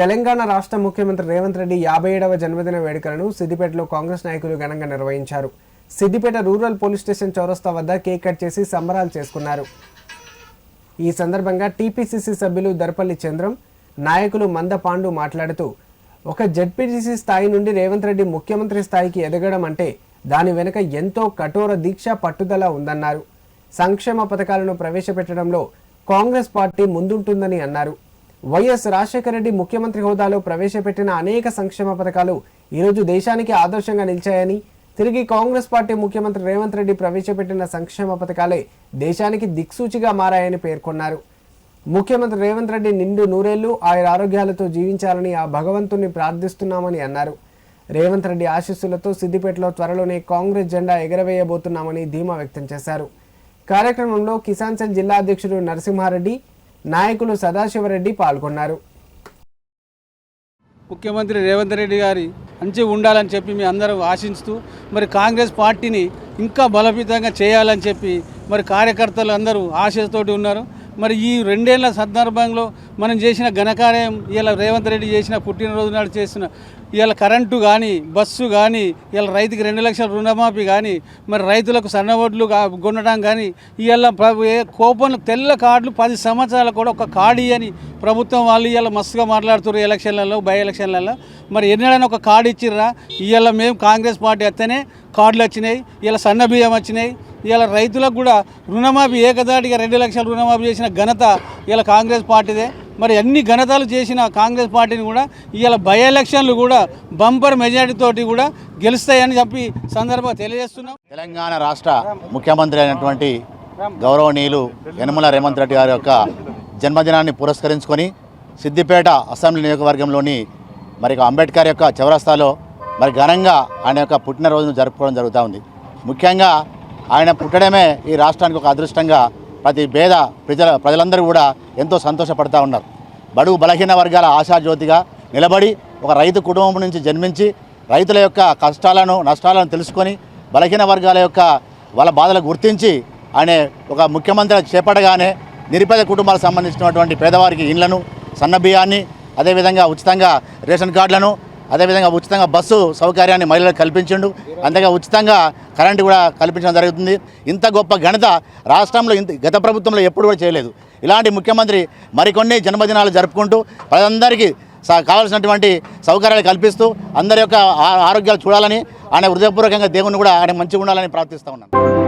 తెలంగాణ రాష్ట్ర ముఖ్యమంత్రి రేవంత్ రెడ్డి యాభై ఏడవ జన్మదిన వేడుకలను సిద్దిపేటలో కాంగ్రెస్ నాయకులు ఘనంగా నిర్వహించారు. సిద్దిపేట రూరల్ పోలీస్ స్టేషన్ చౌరస్తా వద్ద కేక్ కట్ చేసి సంబరాలు చేసుకున్నారు. ఈ సందర్భంగా టీపీసీసీ సభ్యులు దర్పల్లి చంద్రం నాయకులు మంద పాండు మాట్లాడుతూ ఒక జడ్పీటీసీ స్థాయి నుండి రేవంత్ రెడ్డి ముఖ్యమంత్రి స్థాయికి ఎదగడం అంటే దాని వెనుక ఎంతో కఠోర దీక్ష పట్టుదల ఉందన్నారు. సంక్షేమ పథకాలను ప్రవేశపెట్టడంలో కాంగ్రెస్ పార్టీ ముందుంటుందని అన్నారు. వైఎస్ రాజశేఖర రెడ్డి ముఖ్యమంత్రి హోదాలో ప్రవేశపెట్టిన అనేక సంక్షేమ పథకాలు ఈరోజు దేశానికి ఆదర్శంగా నిలిచాయని తిరిగి కాంగ్రెస్ పార్టీ ముఖ్యమంత్రి రేవంత్ రెడ్డి ప్రవేశపెట్టిన సంక్షేమ పథకాలే దేశానికి దిక్సూచిగా మారాయని పేర్కొన్నారు. ముఖ్యమంత్రి రేవంత్ రెడ్డి నిండు నూరేళ్ళు ఆయన ఆరోగ్యాలతో జీవించాలని ఆ భగవంతుణ్ణి ప్రార్థిస్తున్నామని అన్నారు. రేవంత్ రెడ్డి ఆశీస్సులతో సిద్దిపేటలో త్వరలోనే కాంగ్రెస్ జెండా ఎగరవేయబోతున్నామని ధీమా వ్యక్తం చేశారు. కార్యక్రమంలో కిసాన్ సెల్ జిల్లా అధ్యక్షుడు నరసింహారెడ్డి నాయకులు సదాశివరెడ్డి పాల్గొన్నారు. ముఖ్యమంత్రి రేవంత్ రెడ్డి గారి మంచి ఉండాలని చెప్పి మీ అందరూ ఆశిస్తూ మరి కాంగ్రెస్ పార్టీని ఇంకా బలపీతంగా చేయాలని చెప్పి మరి కార్యకర్తలు అందరూ ఆశతోటి ఉన్నారు. మరి ఈ రెండేళ్ళ సందర్భంలో మనం చేసిన ఘనకార్యం ఇలా రేవంత్ రెడ్డి చేసిన పుట్టినరోజు నాడు చేసిన ఇవాళ కరెంటు కానీ బస్సు కానీ ఇవాళ రైతుకి రెండు లక్షల రుణమాఫీ కానీ మరి రైతులకు సన్న ఓట్లు కొనడం కానీ ఇవాళ ప్ర- కోపం తెల్ల కార్డులు పది సంవత్సరాలు కూడా ఒక కార్డు అని ప్రభుత్వం వాళ్ళు ఇవాళ మస్తుగా మాట్లాడుతున్నారు ఎలక్షన్లలో బై ఎలక్షన్లలో. మరి ఎన్నడైనా ఒక కార్డు ఇచ్చిర్రా? ఇవాళ మేము కాంగ్రెస్ పార్టీ వస్తేనే కార్డులు వచ్చినాయి ఇలా సన్న బియ్యం వచ్చినాయి. ఇవాళ రైతులకు కూడా రుణమాఫీ ఏకదాటిగా రెండు లక్షల రుణమాఫీ చేసిన ఘనత ఇలా కాంగ్రెస్ పార్టీదే. మరి అన్ని ఘనతలు చేసిన కాంగ్రెస్ పార్టీని కూడా ఇవాళ బై ఎలక్షన్లు కూడా బంపర్ మెజారిటీతోటి కూడా గెలుస్తాయని చెప్పి సందర్భంగా తెలియజేస్తున్నాం. తెలంగాణ రాష్ట్ర ముఖ్యమంత్రి అయినటువంటి గౌరవనీయులు యనమల రేవంత్ రెడ్డి గారి యొక్క జన్మదినాన్ని పురస్కరించుకొని సిద్దిపేట అసెంబ్లీ నియోజకవర్గంలోని మరి యొక్క అంబేద్కర్ యొక్క చౌరస్తాలో మరి ఘనంగా ఆయన యొక్క పుట్టినరోజును జరుపుకోవడం జరుగుతూ ఉంది. ముఖ్యంగా ఆయన పుట్టడమే ఈ రాష్ట్రానికి ఒక అదృష్టంగా ప్రతి పేద ప్రజల ప్రజలందరూ కూడా ఎంతో సంతోషపడుతూ ఉన్నారు. బడుగు బలహీన వర్గాల ఆశాజ్యోతిగా నిలబడి ఒక రైతు కుటుంబం నుంచి జన్మించి రైతుల యొక్క కష్టాలను నష్టాలను తెలుసుకొని బలహీన వర్గాల యొక్క వాళ్ళ బాధలు గుర్తించి ఆయన ఒక ముఖ్యమంత్రి చేపట్టగానే నిరుపేద కుటుంబాలకు సంబంధించినటువంటి పేదవారికి ఇండ్లను సన్నబియ్యాన్ని అదేవిధంగా ఉచితంగా రేషన్ కార్డులను అదేవిధంగా ఉచితంగా బస్సు సౌకర్యాన్ని మహిళలకు కల్పించిండు. అంతేగా ఉచితంగా కరెంటు కూడా కల్పించడం జరుగుతుంది. ఇంత గొప్ప ఘనత రాష్ట్రంలో ఇంత గత ప్రభుత్వంలో ఎప్పుడు కూడా చేయలేదు. ఇలాంటి ముఖ్యమంత్రి మరికొన్ని జన్మదినాలు జరుపుకుంటూ ప్రజలందరికీ స- కావాల్సినటువంటి సౌకర్యాలు కల్పిస్తూ అందరి యొక్క ఆ- ఆరోగ్యాలు చూడాలని ఆయన హృదయపూర్వకంగా దేవుని కూడా ఆయన మంచిగా ఉండాలని ప్రార్థిస్తూ ఉన్నాను.